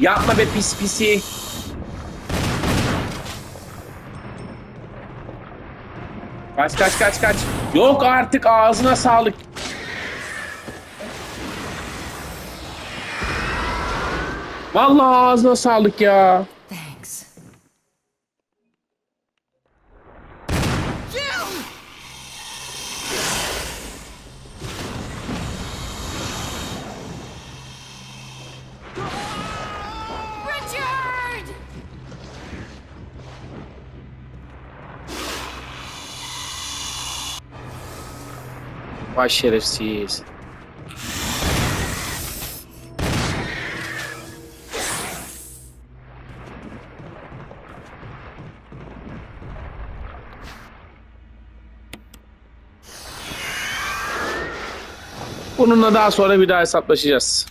Yapma be pis pisi. Kaç kaç kaç kaç. Yok artık ağzına sağlık. Vallahi ağzına sağlık ya. Vay şerefsiz. Bununla daha sonra bir daha hesaplaşacağız.